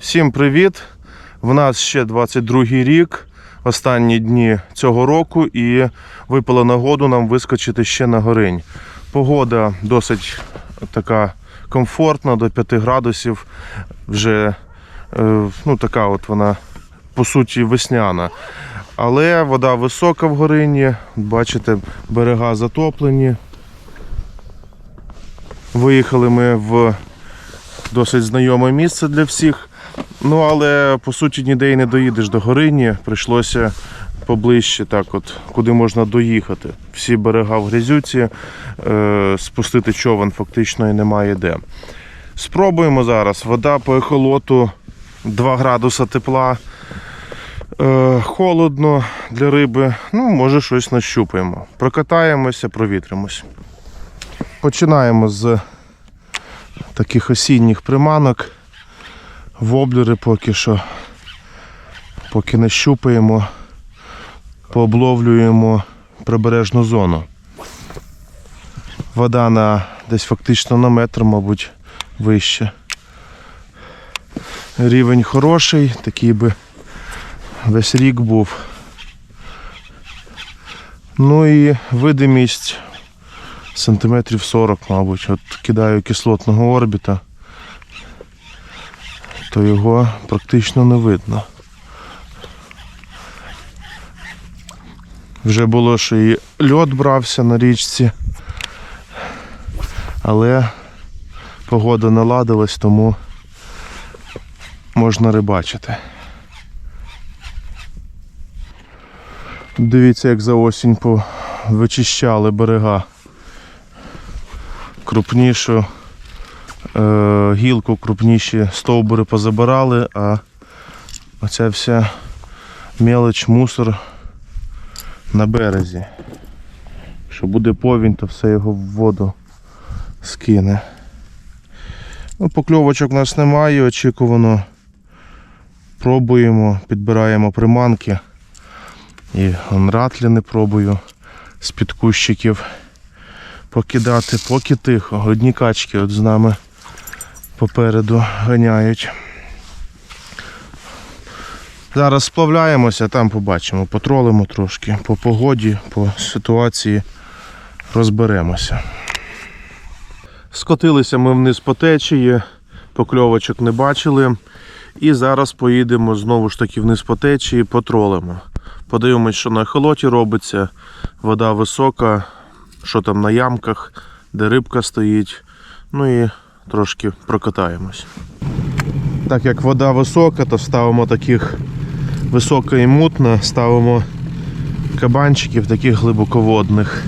Всім привіт! В нас ще 22 рік, останні дні цього року, і випала нагоду нам вискочити ще на горинь. Погода досить така комфортна, до 5 градусів. Вже е, ну, така от вона по суті весняна. Але вода висока в горині, бачите, берега затоплені. Виїхали ми в досить знайоме місце для всіх. Ну, але по суті ніде й не доїдеш до Горині. Прийшлося поближче, так от, куди можна доїхати. Всі берега в грязюці, е, спустити човен фактично і немає де. Спробуємо зараз. Вода по ехолоту 2 градуса тепла. Е, холодно для риби. Ну, може, щось нащупаємо. Прокатаємося, провітримось. Починаємо з таких осінніх приманок. Воблери поки що. Поки не щупаємо, пообловлюємо прибережну зону. Вода на десь фактично на метр, мабуть, вище. Рівень хороший, такий би весь рік був. Ну і видимість сантиметрів 40, мабуть. От кидаю кислотного орбіта, то його практично не видно. Вже було, що і льот брався на річці, але погода наладилась, тому можна рибачити. Дивіться, як за осінь вичищали берега крупнішу гілку, крупніші стовбури позабирали, а оця вся мелоч, мусор на березі. Якщо буде повінь, то все його в воду скине. Ну, покльовочок у нас немає, очікувано. Пробуємо, підбираємо приманки. І ратлі не пробую з-під кущиків покидати, поки тихо. Одні качки от з нами попереду ганяють. Зараз сплавляємося, там побачимо, потролимо трошки, по погоді, по ситуації розберемося. Скотилися ми вниз по течії, покльовочок не бачили. І зараз поїдемо знову ж таки вниз по течії, потролимо. Подивимось, що на ехолоті робиться, вода висока, що там на ямках, де рибка стоїть. Ну і трошки прокатаємось. Так як вода висока, то ставимо таких висока і мутна, ставимо кабанчиків таких глибоководних.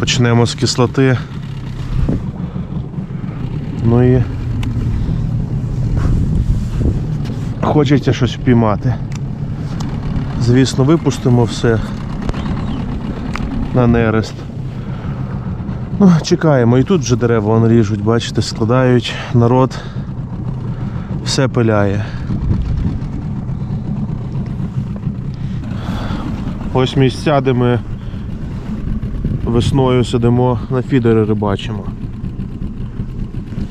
Почнемо з кислоти. Ну і хочеться щось впіймати. Звісно, випустимо все на нерест. Ну, чекаємо. І тут вже дерева вон ріжуть, бачите, складають народ, все пиляє. Ось місця, де ми весною сидимо на фідери рибачимо.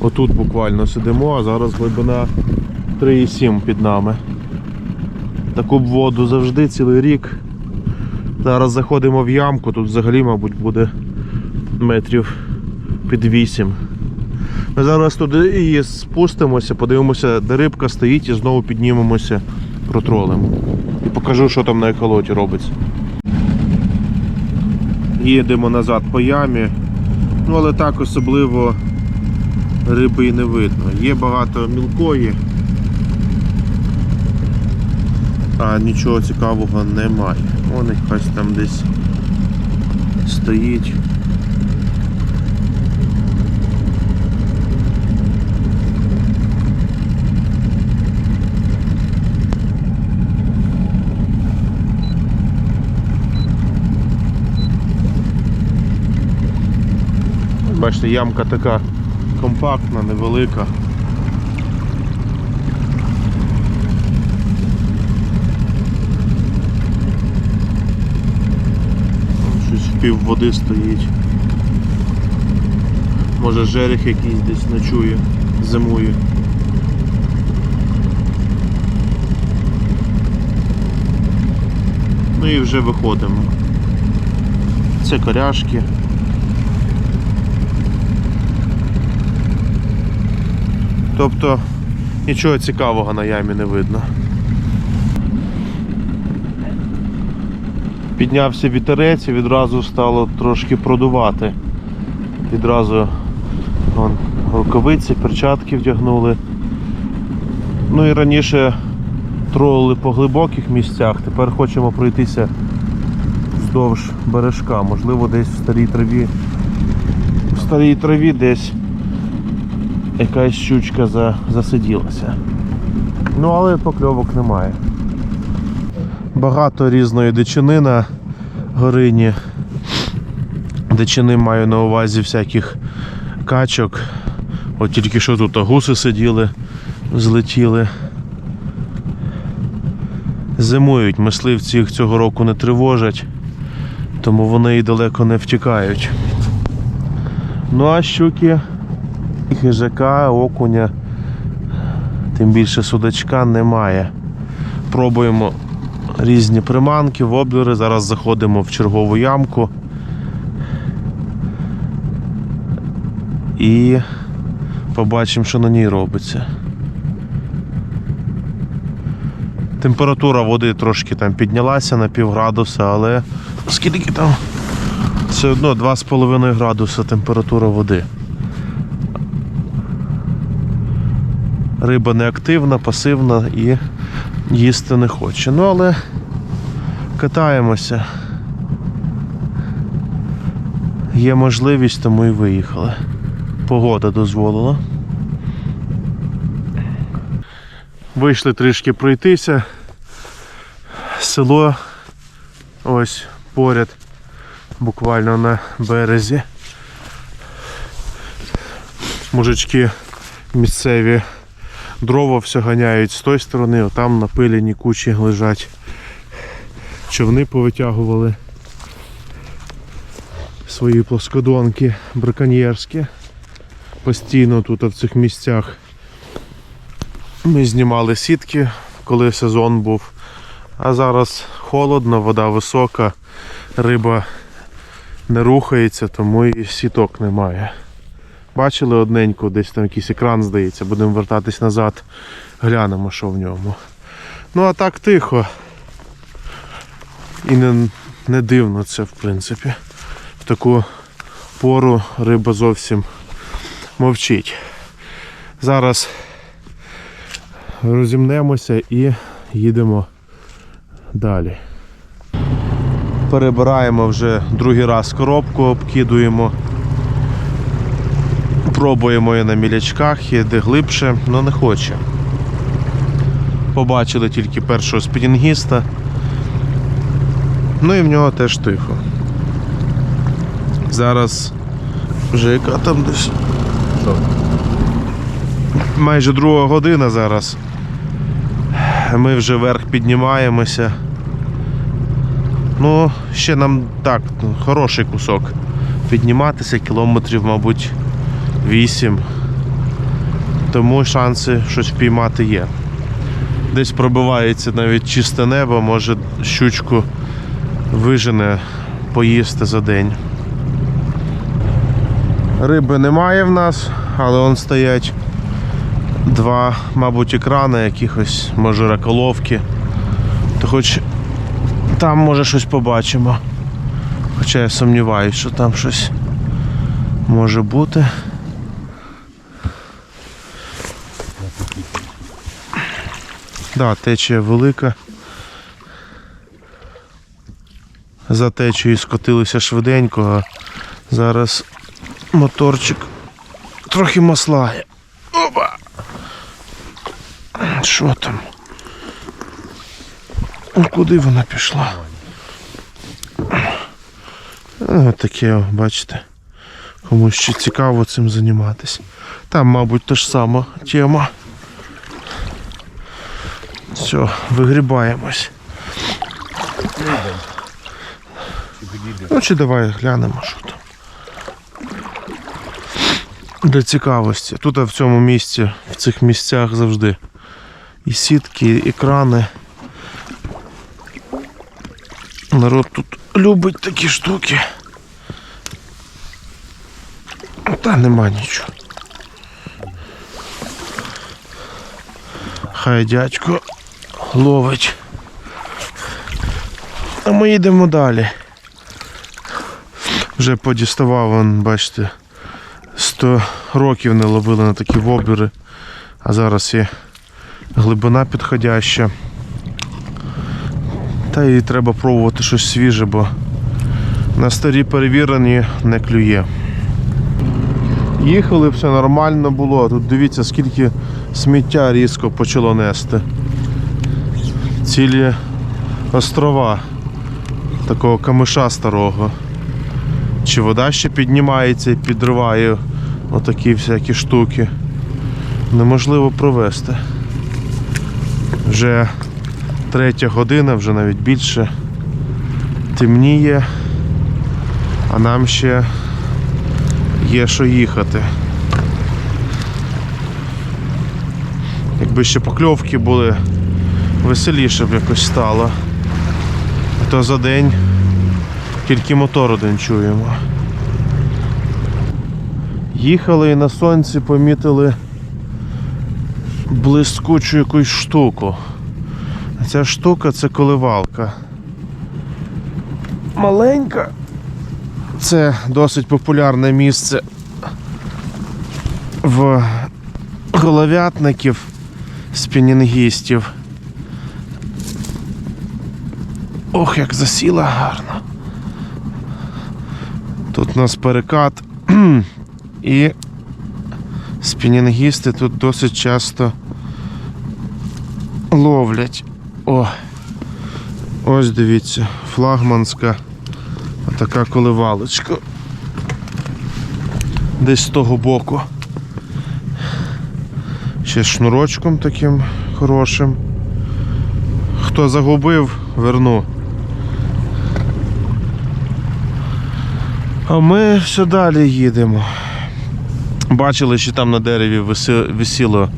Отут буквально сидимо, а зараз глибина 3,7 під нами. Таку б воду завжди цілий рік. Зараз заходимо в ямку, тут взагалі, мабуть, буде метрів під 8. Ми зараз туди і спустимося, подивимося, де рибка стоїть і знову піднімемося, протролимо. І покажу, що там на ехолоті робиться. Їдемо назад по ямі, ну але так особливо риби і не видно. Є багато мілкої, а нічого цікавого немає. Вон якась там десь стоїть. Бачите, ямка така компактна, невелика. Щось в пів води стоїть. Може жерех якийсь десь ночує, зимує. Ну і вже виходимо. Це коряшки. Тобто нічого цікавого на ямі не видно. Піднявся вітерець і відразу стало трошки продувати. Відразу вон, рукавиці, перчатки вдягнули. Ну і раніше тролили по глибоких місцях, тепер хочемо пройтися вздовж бережка. Можливо, десь в старій траві. В старій траві десь якась щучка за, засиділася. Ну, але покльовок немає. Багато різної дичини на горині. Дичини маю на увазі всяких качок. От тільки що тут гуси сиділи, злетіли. Зимують, мисливці їх цього року не тривожать, тому вони і далеко не втікають. Ну а щуки, хижака, окуня, тим більше судачка немає. Пробуємо різні приманки, воблери. Зараз заходимо в чергову ямку. І побачимо, що на ній робиться. Температура води трошки там піднялася на пів градуса, але скільки там? Все одно 2,5 градуса температура води. Риба неактивна, пасивна і їсти не хоче. Ну але катаємося. Є можливість, тому і виїхали. Погода дозволила. Вийшли трішки пройтися. Село ось поряд, буквально на березі. Мужички місцеві дрова все ганяють з тої сторони, отам напилені кучі лежать. Човни повитягували свої плоскодонки браконьєрські. Постійно тут в цих місцях ми знімали сітки, коли сезон був. А зараз холодно, вода висока, риба не рухається, тому і сіток немає. Бачили одненьку, десь там якийсь екран здається, будемо вертатись назад, глянемо, що в ньому. Ну а так тихо. І не, не дивно це, в принципі. В таку пору риба зовсім мовчить. Зараз розімнемося і їдемо далі. Перебираємо вже другий раз коробку, обкидуємо. Пробуємо і на мілячках, і де глибше, але не хоче. Побачили тільки першого спінінгіста. Ну і в нього теж тихо. Зараз вже яка там десь. Майже друга година зараз. Ми вже вверх піднімаємося. Ну, ще нам так, ну, хороший кусок підніматися, кілометрів, мабуть, 8. Тому шанси щось впіймати є. Десь пробивається навіть чисте небо, може щучку вижене поїсти за день. Риби немає в нас, але он стоять два, мабуть, екрани якихось, може раколовки. То хоч там може щось побачимо. Хоча я сумніваюся, що там щось може бути. Да, течія велика. За течією скотилися швиденько, а зараз моторчик трохи маслає. Опа! Що там? Ну, Куди вона пішла? Ось таке, бачите. Комусь ще цікаво цим займатися. Там, мабуть, та ж сама тема. Все, вигрібаємось. Ну чи давай глянемо, що там. Для цікавості. Тут в цьому місці, в цих місцях завжди і сітки, і екрани. Народ тут любить такі штуки. Та нема нічого. Хай дядько ловить. А ми йдемо далі. Вже подіставав, вон, бачите, 100 років не ловили на такі вобіри, а зараз є глибина підходяща. Та і треба пробувати щось свіже, бо на старі перевірені не клює. Їхали, все нормально було. Тут дивіться, скільки сміття різко почало нести. Цілі острова такого камиша старого. Чи вода ще піднімається і підриває отакі всякі штуки. Неможливо провести. Вже третя година, вже навіть більше. Темніє, а нам ще є що їхати. Якби ще покльовки були, веселіше б якось стало. А то за день тільки мотор один чуємо. Їхали і на сонці помітили блискучу якусь штуку. Ця штука це коливалка. Маленька. Це досить популярне місце в головятників спінінгістів. Ох, як засіла гарно. Тут у нас перекат і спінінгісти тут досить часто ловлять. О, ось дивіться, флагманська така коливалочка. Десь з того боку. Ще шнурочком таким хорошим. Хто загубив, верну. А ми все далі їдемо. Бачили, що там на дереві висіло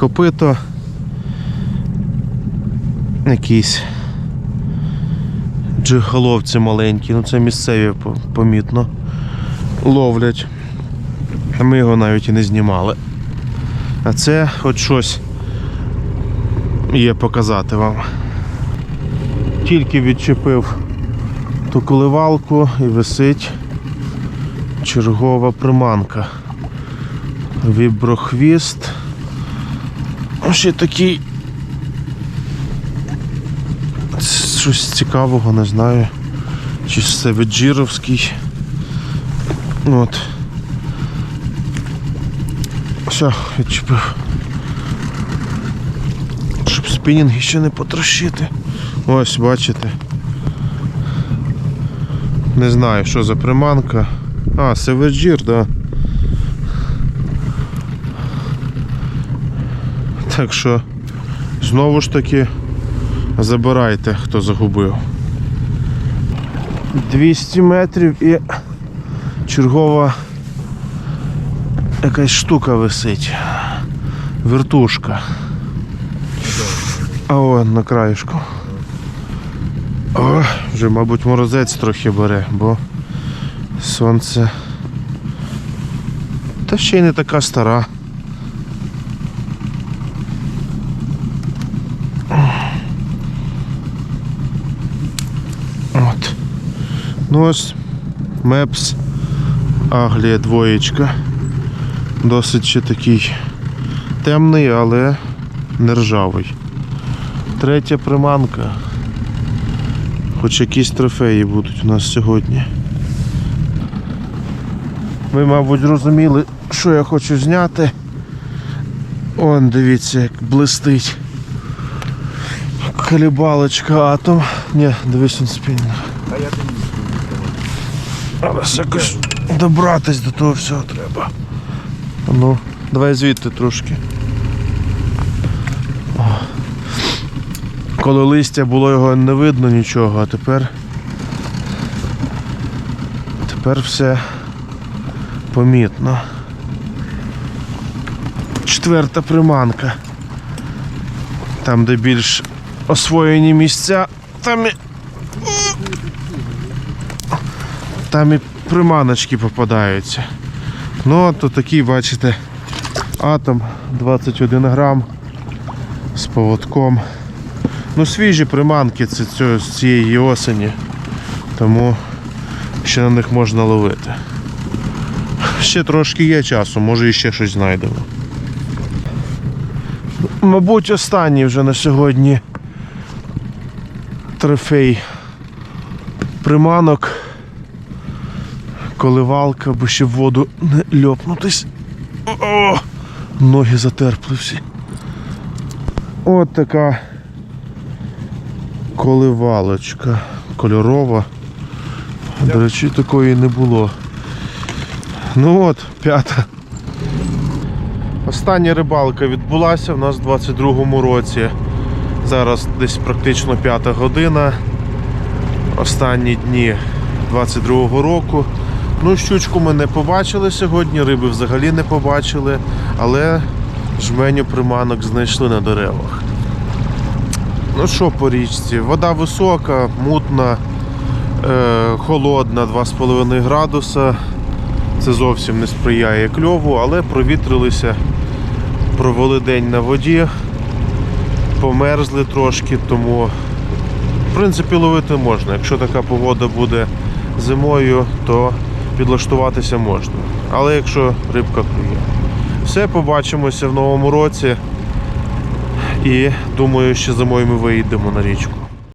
копито. Якісь джиголовці маленькі, ну це місцеві помітно. Ловлять. А ми його навіть і не знімали. А це хоч щось є показати вам. Тільки відчепив ту коливалку і висить чергова приманка. Віброхвіст. Ще такий. Щось цікавого, не знаю. Чи це веджіровський. От. Все, відчепив. Щоб спінінги ще не потрощити. Ось, бачите. Не знаю, що за приманка. А, це веджір, так. Да. Так що знову ж таки забирайте, хто загубив. 200 метрів і чергова якась штука висить. Вертушка. А он на краєшку. О, вже, мабуть, морозець трохи бере, бо сонце. Та ще й не така стара. От. Ну ось Мепс Аглія двоєчка. Досить ще такий темний, але не ржавий. Третя приманка. Хоч якісь трофеї будуть у нас сьогодні. Ви, мабуть, зрозуміли, що я хочу зняти. Он, дивіться, як блистить. Калібалочка атом. Ні, дивись він спільно. Зараз якось добратись до того всього треба. Ну, давай звідти трошки. О. Коли листя було його не видно нічого, а тепер. Тепер все помітно. Четверта приманка. Там, де більш освоєні місця, там і Там і приманочки попадаються. Ну, от то такий, бачите, атом 21 грам з поводком. Ну, свіжі приманки це з цієї осені, тому ще на них можна ловити. Ще трошки є часу, може ще щось знайдемо. Мабуть, останній вже на сьогодні трофей приманок, коливалка, аби ще в воду не льопнутись. О, ноги затерпли всі. От така коливалочка кольорова. До речі, такої не було. Ну от, п'ята. Остання рибалка відбулася в нас у 22-му році. Зараз десь практично п'ята година. Останні дні 22-го року. Ну, щучку ми не побачили сьогодні, риби взагалі не побачили, але жменю приманок знайшли на деревах. Ну що по річці? Вода висока, мутна, е, холодна, 2,5 градуса. Це зовсім не сприяє кльову, але провітрилися, провели день на воді, померзли трошки, тому в принципі ловити можна. Якщо така погода буде зимою, то підлаштуватися можна. Але якщо рибка клює. Все, побачимося в новому році. І думаю, що зимою ми виїдемо на річку.